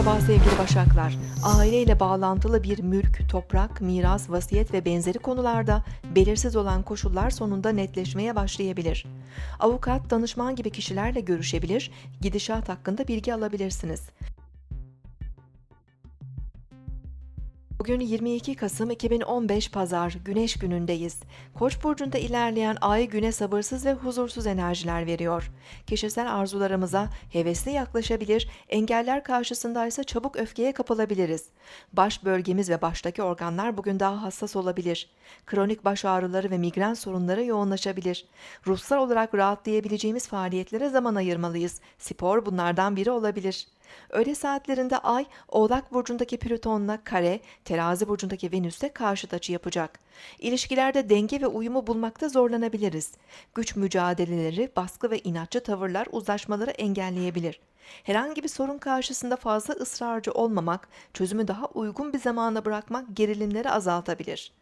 Merhaba sevgili Başaklar. Aileyle bağlantılı bir mülk, toprak, miras, vasiyet ve benzeri konularda belirsiz olan koşullar sonunda netleşmeye başlayabilir. Avukat, danışman gibi kişilerle görüşebilir, gidişat hakkında bilgi alabilirsiniz. Bugün 22 Kasım 2015 Pazar, Güneş günündeyiz. Koç burcunda ilerleyen ay güne sabırsız ve huzursuz enerjiler veriyor. Kişisel arzularımıza hevesli yaklaşabilir, engeller karşısında ise çabuk öfkeye kapılabiliriz. Baş bölgemiz ve baştaki organlar bugün daha hassas olabilir. Kronik baş ağrıları ve migren sorunları yoğunlaşabilir. Ruhsal olarak rahatlayabileceğimiz faaliyetlere zaman ayırmalıyız. Spor bunlardan biri olabilir. Öğle saatlerinde Ay, Oğlak Burcu'ndaki Plüton'la kare, Terazi Burcu'ndaki Venüs'te karşıt açı yapacak. İlişkilerde denge ve uyumu bulmakta zorlanabiliriz. Güç mücadeleleri, baskı ve inatçı tavırlar uzlaşmaları engelleyebilir. Herhangi bir sorun karşısında fazla ısrarcı olmamak, çözümü daha uygun bir zamana bırakmak gerilimleri azaltabilir.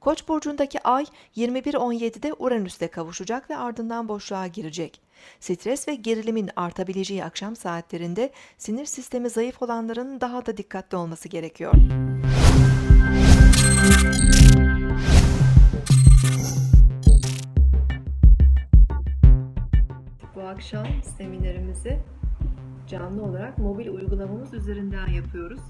Koç burcundaki ay 21.17'de Uranüs'te kavuşacak ve ardından boşluğa girecek. Stres ve gerilimin artabileceği akşam saatlerinde sinir sistemi zayıf olanların daha da dikkatli olması gerekiyor. Bu akşam seminerimizi canlı olarak mobil uygulamamız üzerinden yapıyoruz.